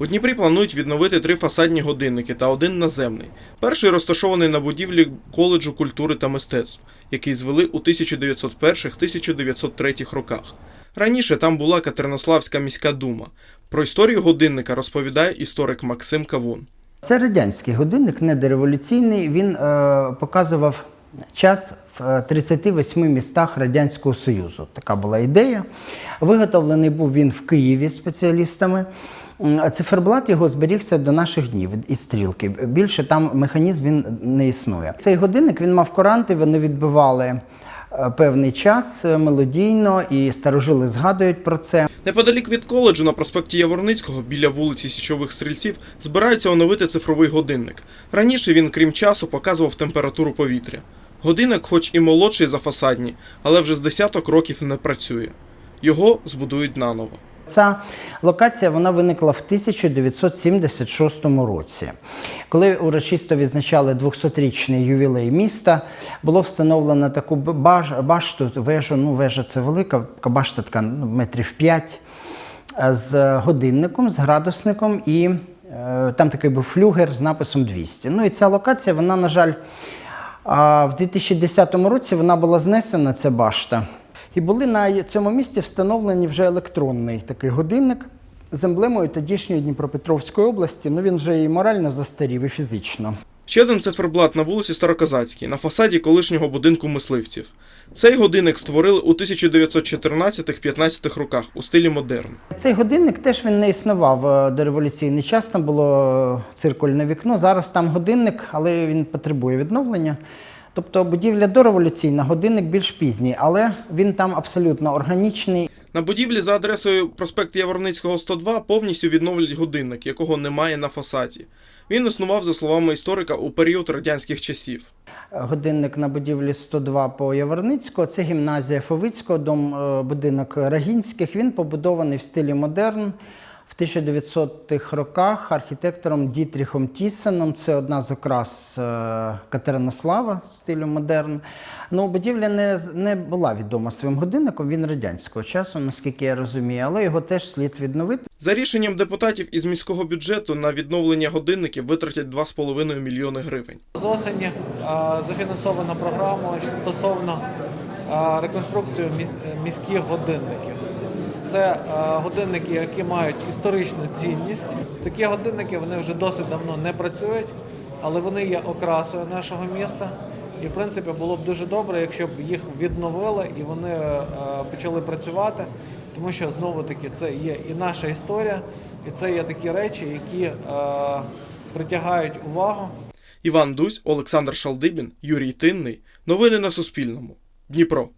У Дніпрі планують відновити три фасадні годинники та один наземний. Перший розташований на будівлі коледжу культури та мистецтв, який звели у 1901-1903 роках. Раніше там була Катеринославська міська дума. Про історію годинника розповідає історик Максим Кавун. Це радянський годинник, не дореволюційний. Він е, показував час в е, 38 містах Радянського Союзу. Така була ідея. Виготовлений був він в Києві спеціалістами. Циферблат його зберігся до наших днів із стрілки. Більше там механізм він не існує. Цей годинник він мав коранти, вони відбивали е, певний час е, мелодійно, і старожили згадують про це. Неподалік від коледжу на проспекті Яворницького біля вулиці Січових Стрільців збираються оновити цифровий годинник. Раніше він, крім часу, показував температуру повітря. Годинник, хоч і молодший за фасадні, але вже з десяток років не працює. Його збудують наново. Ця локація вона виникла в 1976 році. Коли урочисто відзначали 200-річний ювілей міста, було встановлено таку баш- башту, вежу, ну вежа це велика, башта така ну, метрів 5, з годинником, з градусником, і е, там такий був флюгер з написом 200. Ну і ця локація, вона, на жаль, в 2010 році вона була знесена, ця башта. І були на цьому місці встановлені вже електронний такий годинник з емблемою тодішньої Дніпропетровської області. Ну він вже і морально застарів, і фізично. Ще один циферблат на вулиці Староказацькій, на фасаді колишнього будинку мисливців. Цей годинник створили у 1914-15 роках у стилі модерн. Цей годинник теж він не існував е, до революційний час. Там було циркульне вікно. Зараз там годинник, але він потребує відновлення. Тобто будівля дореволюційна, годинник більш пізній, але він там абсолютно органічний. На будівлі за адресою проспект Яворницького 102 повністю відновлять годинник, якого немає на фасаді. Він існував, за словами історика, у період радянських часів. Годинник на будівлі 102 по Яворницького. Це гімназія Фовицького, дом е, будинок Рагінських. Він побудований в стилі модерн. В 1900-х роках архітектором Дітріхом Тісеном, це одна з окрас е, Катеринослава стилю модерн. Ну, будівля не, з- не була відома своїм годинником, він радянського часу, наскільки я розумію, але його теж слід відновити. За рішенням депутатів із міського бюджету на відновлення годинників витратять 2,5 мільйони гривень. З осені а, зафінансована програма стосовно а, реконструкції міських годинників. Це годинники, які мають історичну цінність. Такі годинники вони вже досить давно не працюють, але вони є окрасою нашого міста. І в принципі було б дуже добре, якщо б їх відновили і вони е, почали працювати, тому що знову таки це є і наша історія, і це є такі речі, які е, притягають увагу. Іван Дусь, Олександр Шалдибін, Юрій Тинний. Новини на Суспільному. Дніпро.